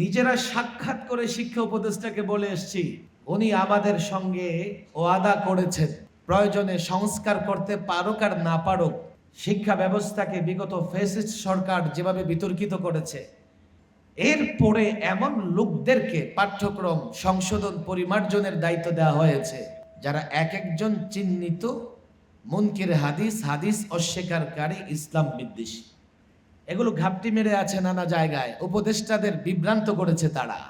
নিজেরা সাক্ষাৎ করে শিক্ষা উপদেষ্টাকে বলে এসছি, উনি আমাদের সঙ্গে ওয়াদা করেছেন। প্রয়োজনে সংস্কার করতে পারুক আর না পারুক, শিক্ষা ব্যবস্থাকে বিগত ফেসিস্ট সরকার যেভাবে বিতর্কিত করেছে, এরপরে এমন লোকদেরকে পাঠ্যক্রম সংশোধন পরিমার্জনের দায়িত্ব দেওয়া হয়েছে, যারা এক একজন চিহ্নিত মুনকির হাদিস হাদিস অস্বীকারী ইসলাম বিদ্বেষী। এগুলো ঘাপটি মেরে আছে নানা জায়গায়। উপদেষ্টাদের বিভ্রান্ত করেছে তারা।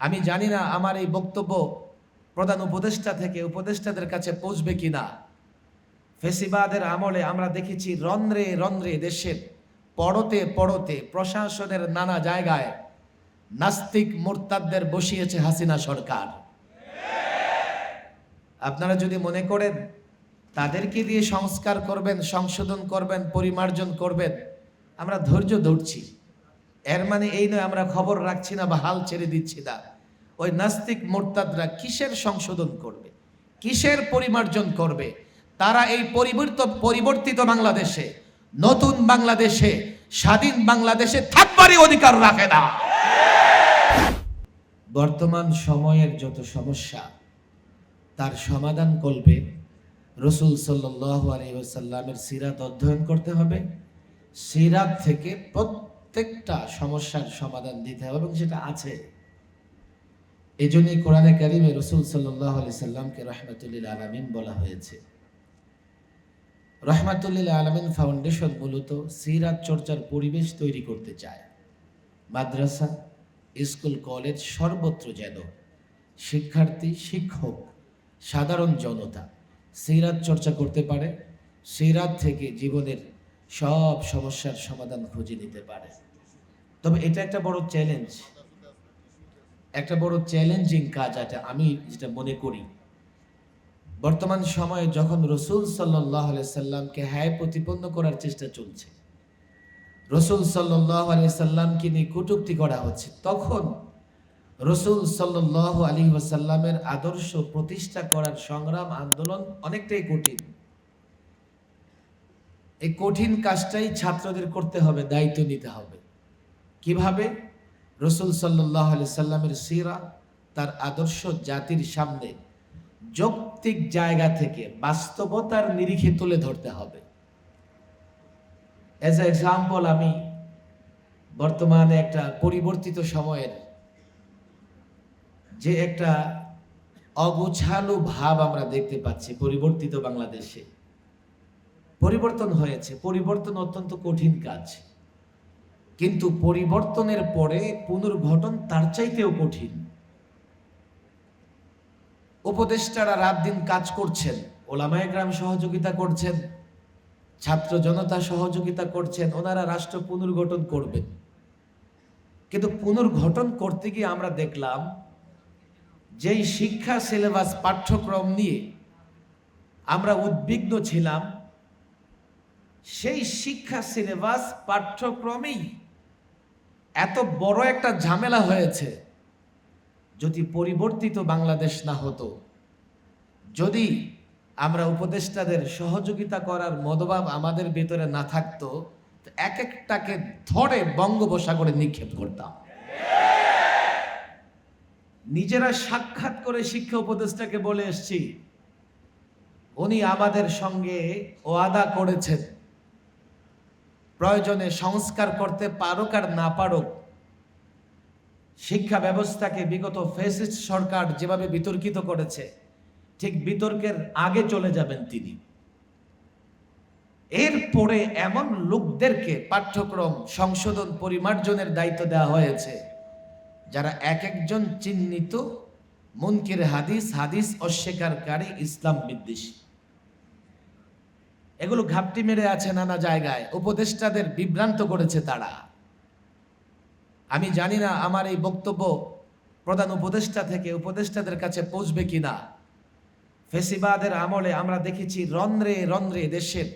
আমি জানি না আমার এই বক্তব্য প্রধান উপদেষ্টা থেকে উপদেষ্টাদের কাছে পৌঁছবে কিনা। ফেসিবাদের আমলে আমরা দেখেছি রন্ধ্রে রন্ধ্রে দেশের পড়তে পড়তে প্রশাসনের নানা জায়গায় নাস্তিক মোরতাদদের বসিয়েছে হাসিনা সরকার। আপনারা যদি মনে করেন, তাদেরকে দিয়ে সংস্কার করবেন, সংশোধন করবেন, পরিমার্জন করবেন আমরা ধৈর্য ধরছি। এর মানে এই নয় আমরা খবর রাখছি না বা হাল ছেড়ে দিচ্ছি না। ওই নাস্তিক মোরতাদরা কিসের সংশোধন করবে? কিসের পরিমার্জন করবে? তারা এই পরিবর্তিত পরিবর্তিত বাংলাদেশে, নতুন বাংলাদেশে, স্বাধীন বাংলাদেশে থাকবারই অধিকার রাখে না। বর্তমান সময়ের যত সমস্যা, তার সমাধান করবে রসুল সাল্লাহ আলহিসাল্লামের সিরাত অধ্যয়ন করতে হবে। সিরাত থেকে প্রত্যেকটা সমস্যার সমাধান দিতে হবে এবং সেটা আছে। এই জন্যই কোরআনে কারিমে রসুল সাল্লাহ আলি সাল্লামকে রহমতুল্লিল আলমিন বলা হয়েছে। রহমাতুল্লিল আলমিন ফাউন্ডেশন মূলত সিরাত চর্চার পরিবেশ তৈরি করতে চায়। মাদ্রাসা, স্কুল, কলেজ সর্বত্র যেন শিক্ষার্থী, শিক্ষক, সাধারণ জনতা সিরাত চর্চা করতে পারে। সিরাত থেকে জীবনের সব সমস্যার সমাধান খুঁজে নিতে পারে। তবে এটা একটা বড় চ্যালেঞ্জ একটা বড় চ্যালেঞ্জিং কাজ এটা আমি যেটা মনে করি। বর্তমান সময়ে যখন রসুল সাল্লাহ সাল্লামকে হ্যায় প্রতিপন্ন করার চেষ্টা চলছে, রসুল সাল্লাহ সাল্লামকে নিয়ে কটুক্তি করা হচ্ছে, তখন রসুল সাল্লাহ আলী ওয়াসাল্লামের আদর্শ প্রতিষ্ঠা করার সংগ্রাম আন্দোলন অনেকটাই কঠিন। এই কঠিন কাজটাই ছাত্রদের করতে হবে, দায়িত্ব নিতে হবে। কীভাবে? রসুল সাল্লাহ সাল্লামের সিরা, তার আদর্শ জাতির সামনে যৌক্তিক জায়গা থেকে বাস্তবতার নিরিখে তুলে ধরতে হবে। অ্যাজ এ এক্সাম্পল আমি বর্তমানে একটা পরিবর্তিত সময়ের যে একটা অগোছালো ভাব আমরা দেখতে পাচ্ছি পরিবর্তিত বাংলাদেশে। পরিবর্তন হয়েছে। পরিবর্তন অত্যন্ত কঠিন কাজ। কিন্তু পরিবর্তনের পরে পুনর্গঠন তার চাইতেও কঠিন। উপদেষ্টারা রাত দিন কাজ করছেন, ওলামায় গ্রাম সহযোগিতা করছেন, ছাত্র জনতা সহযোগিতা করছেন, ওনারা রাষ্ট্র পুনর্গঠন করবেন। কিন্তু পুনর্গঠন করতে গিয়ে আমরা দেখলাম, যেই শিক্ষা, সিলেবাস, পাঠ্যক্রম নিয়ে আমরা উদ্বিগ্ন ছিলাম সেই শিক্ষা সিলেবাস পাঠ্যক্রমেই এত বড় একটা ঝামেলা হয়েছে যদি পরিবর্তিত বাংলাদেশ না হতো। যদি আমরা উপদেষ্টাদের সহযোগিতা করার মনোভাব আমাদের ভেতরে না থাকতো এক একটাকে ধরে বঙ্গোপসাগরে নিক্ষেপ করতাম। নিজেরা সাক্ষাৎ করে শিক্ষা উপদেষ্টাকে বলে এসছি, উনি আমাদের সঙ্গে ওয়াদা করেছেন। প্রয়োজনে সংস্কার করতে পারুক আর না পারুক, শিক্ষা ব্যবস্থাকে বিগত ফেসিস্ট সরকার যেভাবে বিতর্কিত করেছে, ঠিক বিতর্কের আগে চলে যাবেন তিনি। এরপরে এমন লোকদেরকে পাঠ্যক্রম সংশোধন পরিমার্জনের দায়িত্ব দেওয়া হয়েছে, যারা এক একজন চিহ্নিত মুনকির হাদিস হাদিস অস্বীকারী ইসলাম বিদ্বেষী। এগুলো ঘাপটি মেরে আছে নানা জায়গায়। উপদেষ্টাদের বিভ্রান্ত করেছে তারা। আমি জানি না আমার এই বক্তব্য প্রধান উপদেষ্টা থেকে উপদেষ্টাদের কাছে পৌঁছবে কিনা। ফেসিবাদের আমলে আমরা দেখেছি রন্ধ্রে রন্ধ্রে দেশের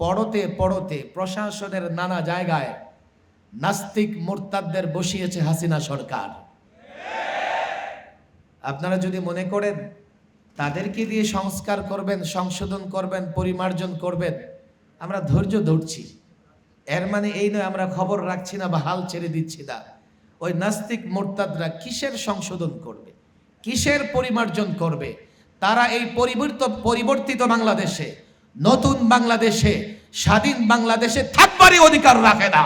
পড়তে পড়তে প্রশাসনের নানা জায়গায় নাস্তিক মোরতাদদের বসিয়েছে হাসিনা সরকার। আপনারা যদি মনে করেন তাদেরকে দিয়ে সংস্কার করবেন, সংশোধন করবেন, পরিমার্জন করবেন। আমরা ধৈর্য ধরছি। এর মানে এই নয় আমরা খবর রাখছি না বা হাল ছেড়ে দিচ্ছি না। ওই নাস্তিক মোরতাদরা কিসের সংশোধন করবে? কিসের পরিমার্জন করবে? তারা এই পরিবর্তিত পরিবর্তিত বাংলাদেশে, নতুন বাংলাদেশে, স্বাধীন বাংলাদেশে থাকবারই অধিকার রাখে না।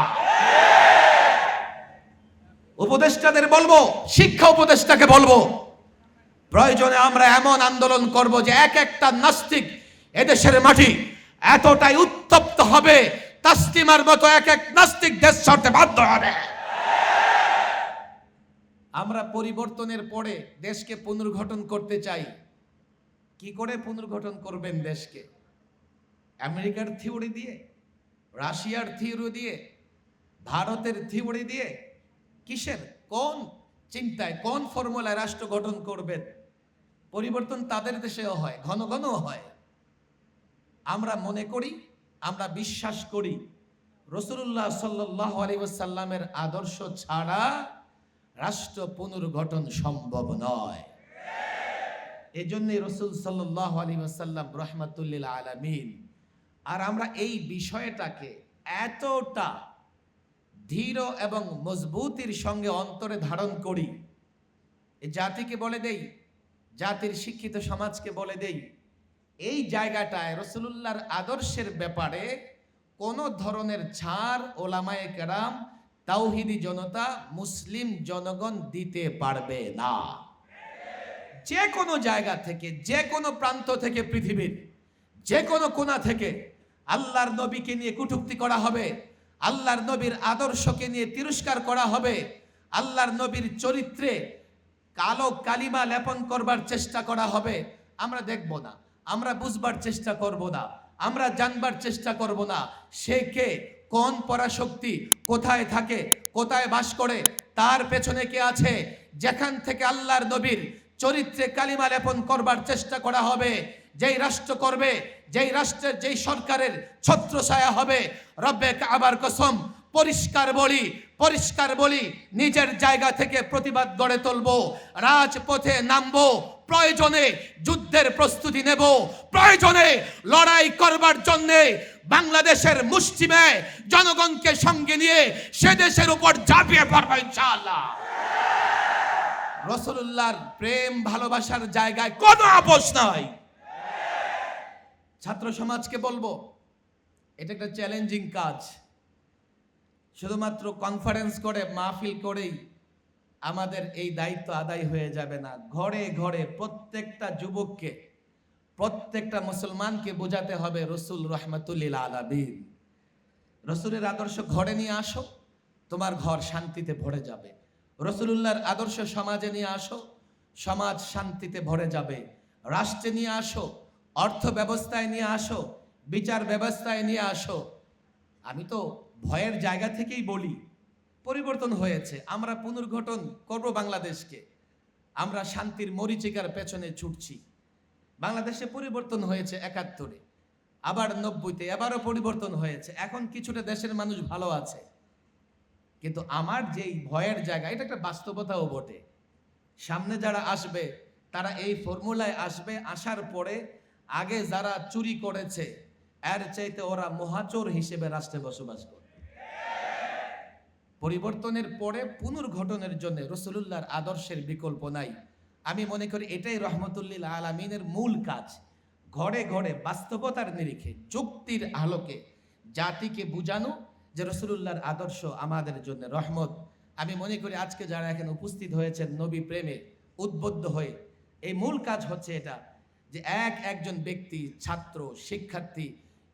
উপদেষ্টাদের বলব, শিক্ষা উপদেষ্টাকে বলব প্রয়োজনে আমরা এমন আন্দোলন করব যে এক একটা নাস্তিক এদেশের মাটি এতটাই উত্তপ্ত হবে তাস্তিমার মতো এক এক নাস্তিক দেশ ছাড়তে বাধ্য হবে। আমরা পরিবর্তনের পরে দেশকে পুনর্গঠন করতে চাই। কি করে পুনর্গঠন করবেন দেশকে? আমেরিকার থিওরি দিয়ে, রাশিয়ার থিওরি দিয়ে, ভারতের থিওরি দিয়ে? কিসের? কোন চিন্তায়, কোন ফর্মুলায় রাষ্ট্র গঠন করবেন? পরিবর্তন তাদের দেশেও হয়, ঘন ঘনও হয়। আমরা মনে করি, আমরা বিশ্বাস করি রসুল্লাহ সাল্লাহ আলিবাসাল্লামের আদর্শ ছাড়া রাষ্ট্র পুনর্গঠন সম্ভব নয়। এই জন্যই রসুল সাল্লাহ আলী আসাল্লাম রহমাতুল্লিল আলমিন, আর আমরা এই বিষয়টাকে এতটা ধীর এবং মজবুতির সঙ্গে অন্তরে ধারণ করি জাতিকে বলে দেই জাতির শিক্ষিত সমাজকে বলে দেই, এই জায়গাটায় রসুলুল্লাহর আদর্শের ব্যাপারে কোনো ধরনের ছাড় ওলামায়ে কেরাম, তাওহিদি জনতা, মুসলিম জনগণ দিতে পারবে না। যে কোনো জায়গা থেকে, যে কোনো প্রান্ত থেকে পৃথিবীর, যে কোনো কোণা থেকে আল্লাহর নবীকে নিয়ে কুটুক্তি করা হবে, আল্লাহর নবীর আদর্শকে নিয়ে তিরস্কার করা হবে, আল্লাহর নবীর চরিত্রে কালো কালিমা লেপন করবার চেষ্টা করা হবে। আমরা দেখব না। আমরা বুঝবার চেষ্টা করব না। আমরা জানবার চেষ্টা করব না। সে কে? কোন পরাশক্তি? কোথায় থাকে? কোথায় বাস করে? তার পেছনে কে আছে? যেখান থেকে আল্লাহর নবীর চরিত্রে কালিমা লেপন করবার চেষ্টা করা হবে। যেই রাষ্ট্র করবে, যেই রাষ্ট্রের, যেই সরকারের ছত্রছায়া হবে। রব্বে আবার কসম পরিষ্কার বলি পরিষ্কার বলি, নিজের জায়গা থেকে প্রতিবাদ গড়ে তুলবো, রাজপথে নামবো, প্রয়োজনে যুদ্ধের প্রস্তুতি নেব, প্রয়োজনে লড়াই করবার জন্যে বাংলাদেশের মুষ্টিমে জনগণকে সঙ্গে নিয়ে সে দেশের উপর ঝাঁপিয়ে পড়ব ইনশাআল্লাহ। রসুল্লাহর প্রেম, ভালোবাসার জায়গায় কোনো আপোষ নাই। ছাত্র সমাজকে বলব, এটা একটা চ্যালেঞ্জিং কাজ। শুধুমাত্র কনফারেন্স করে, মাহফিল করেই আমাদের এই দায়িত্ব আদায় হয়ে যাবে না। ঘরে ঘরে প্রত্যেকটা যুবককে, প্রত্যেকটা মুসলমানকে বোঝাতে হবে রসুল রহমতুল্লিল আলাবিন রসুলের আদর্শ ঘরে নিয়ে আসো, তোমার ঘর শান্তিতে ভরে যাবে। রসুলুল্লাহর আদর্শ সমাজে নিয়ে আসো, সমাজ শান্তিতে ভরে যাবে। রাষ্ট্রে নিয়ে আসো, অর্থ ব্যবস্থায় নিয়ে আসো, বিচার ব্যবস্থায় নিয়ে আসো আমি তো ভয়ের জায়গা থেকেই বলি, পরিবর্তন হয়েছে, আমরা পুনর্গঠন করব বাংলাদেশকে। আমরা শান্তির মরিচিকার পেছনে ছুটছি। বাংলাদেশে পরিবর্তন হয়েছে একাত্তরে, আবার নব্বইতে এবারও পরিবর্তন হয়েছে, এখন কিছুটা দেশের মানুষ ভালো আছে। কিন্তু আমার যেই ভয়ের জায়গা, এটা একটা বাস্তবতাও বটে। সামনে যারা আসবে, তারা এই ফর্মুলায় আসবে, আসার পরে আগে যারা চুরি করেছে এর চাইতে ওরা মহাচোর হিসেবে রাষ্ট্রে বসবাস করে। পরিবর্তনের পরে পুনর্গঠনের জন্য রসুলুল্লাহর আদর্শের বিকল্প নাই। আমি মনে করি এটাই রহমতুল্লিল আলমিনের মূল কাজ। ঘরে ঘরে বাস্তবতার নিরিখে, চুক্তির আলোকে জাতিকে বুঝানো যে রসুলুল্লাহর আদর্শ আমাদের জন্য রহমত। আমি মনে করি আজকে যারা এখানে উপস্থিত হয়েছেন নবী প্রেমে উদ্বুদ্ধ হয়ে, এই মূল কাজ হচ্ছে এটা যে এক একজন ব্যক্তি, ছাত্র, শিক্ষার্থী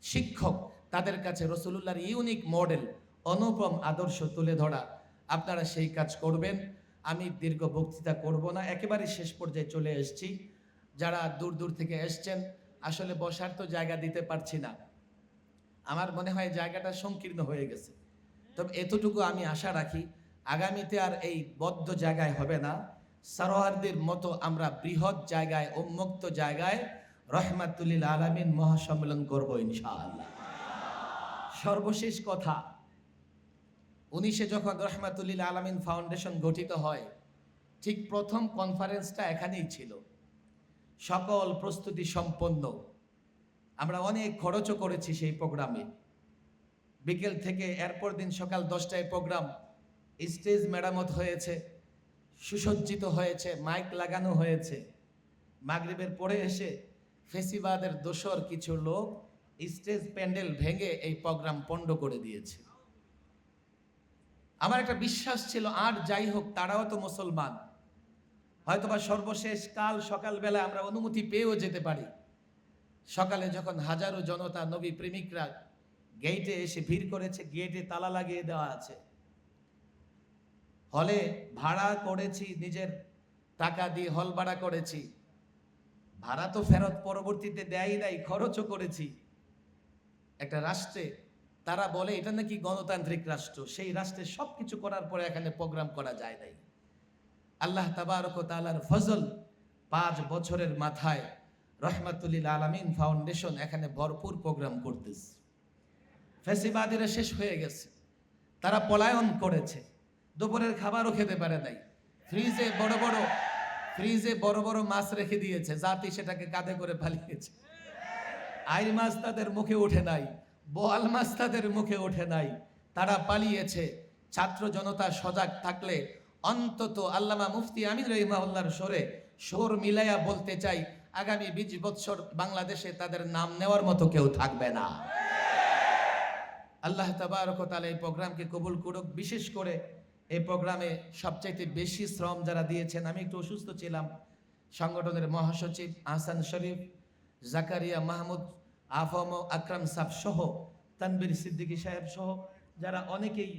শিক্ষক, তাদের কাছে রসুলুল্লাহর ইউনিক মডেল অনুপম আদর্শ তুলে ধরা। আপনারা সেই কাজ করবেন। আমি দীর্ঘ বক্তৃতা করব না একেবারে শেষ পর্যায়ে চলে এসেছি। যারা দূর দূর থেকে এসছেন, আসলে বসার তো জায়গা দিতে পারছি না। আমার মনে হয় জায়গাটা সংকীর্ণ হয়ে গেছে। তবে এতটুকু আমি আশা রাখি, আগামীতে আর এই বদ্ধ জায়গায় হবে না। সারোয়ারদের মতো আমরা বৃহৎ জায়গায়, উন্মুক্ত জায়গায় রহমাতুল্লিল আলমিন মহাসম্মেলন করব ইনশাআল্লাহ। সর্বশেষ কথা উনিশে যখন রহমাতুল্লিল আলমিন ফাউন্ডেশন গঠিত হয়, ঠিক প্রথম কনফারেন্সটা এখানেই ছিল। সকল প্রস্তুতি সম্পন্ন। আমরা অনেক খরচও করেছি সেই প্রোগ্রামে। বিকেল থেকে এরপর দিন সকাল দশটায় প্রোগ্রাম। স্টেজ মেরামত হয়েছে, সুসজ্জিত হয়েছে, মাইক লাগানো হয়েছে। মাগরিবের পরে এসে ফেসিবাদের দোসর কিছু লোক স্টেজ প্যান্ডেল ভেঙে এই প্রোগ্রাম পণ্ড করে দিয়েছে। আমার একটা বিশ্বাস ছিল, আর যাই হোক, তারাও তো মুসলমান। হয়তোবা সর্বশেষ কাল সকালবেলা আমরা অনুমতি পেয়েও যেতে পারি। সকালে যখন হাজারো জনতা নবী প্রেমিকরা গেইটে এসে ভিড় করেছে গেটে তালা লাগিয়ে দেওয়া আছে। হলে ভাড়া করেছি, নিজের টাকা দিয়ে হল ভাড়া করেছি। ভাড়া তো ফেরত পরবর্তীতে দেয় নাই, খরচও করেছি। একটা রাষ্ট্রে তারা বলে, এটা নাকি গণতান্ত্রিক রাষ্ট্র, সেই রাষ্ট্রে সব কিছু করার পরে এখানে প্রোগ্রাম করা যায় নাই। আল্লাহ তাবারক ও তাআলার ফজল পাঁচ বছরের মাথায় রহমাতুল্লিল আলামিন ফাউন্ডেশন এখানে ভরপুর প্রোগ্রাম করতেছে। ফেসিবাদীরা শেষ হয়ে গেছে। তারা পলায়ন করেছে। দুপুরের খাবারও খেতে পারে নাই। ফ্রিজে বড় বড় ফ্রিজে বড় বড় মাছ রেখে দিয়েছে, জাতি সেটাকে কাঁধে করে পালিয়েছে। আইর মাছ তাদের মুখে ওঠে নাই, বোয়াল মাছ তাদের মুখে ওঠে নাই, তারা পালিয়েছে। ছাত্র জনতা সজাগ থাকলে অন্তত আল্লামা মুফতি আমির রহিমাউল্লার সরে সোর মিলাইয়া বলতে চাই, আগামী বিশ বৎসর বাংলাদেশে তাদের নাম নেওয়ার মতো কেউ থাকবে না। আল্লাহ তাবারক ও এই প্রোগ্রামকে কবুল করুক, বিশেষ করে এই প্রোগ্রামে সবচাইতে বেশি শ্রম যারা দিয়েছেন, আমি একটু অসুস্থ ছিলাম। সংগঠনের মহাসচিব আহসান শরীফ, জাকারিয়া মাহমুদ, আফম আকরাম সাহ সহ তানবির সিদ্দিকী সাহেব সহ, যারা অনেকেই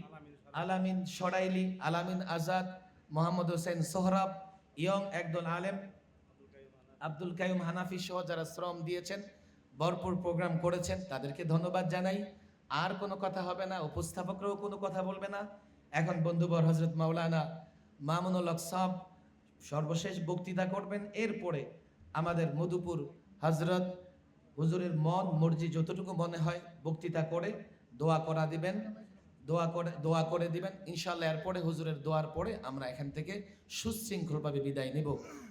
আলামিন সরাইলি, আলামিন আজাদ, মোহাম্মদ হোসেন সোহরাব, ইয়ং একদল আলেম, আব্দুল কাইম হানাফি সহ যারা শ্রম দিয়েছেন, ভরপুর প্রোগ্রাম করেছেন, তাদেরকে ধন্যবাদ জানাই। আর কোনো কথা হবে না, উপস্থাপকরাও কোনো কথা বলবে না। এখন বন্ধুবর হজরত মাওলানা মামুনুল হক সাহ সর্বশেষ বক্তৃতা করবেন। এরপরে আমাদের মধুপুর হজরত হুজুরের মন, মর্জি যতটুকু মনে হয় বক্তৃতা করে দোয়া করা দিবেন। দোয়া করে দোয়া করে দিবেন। ইনশাল্লাহ এরপরে হুজুরের দোয়ার পরে আমরা এখান থেকে সুশৃঙ্খলভাবে বিদায় নিব।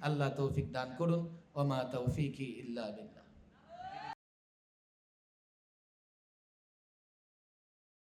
আল্লাহ তৌফিক দান করুন। ওমা তৌফিকি ইল্লা বিল্লাহ।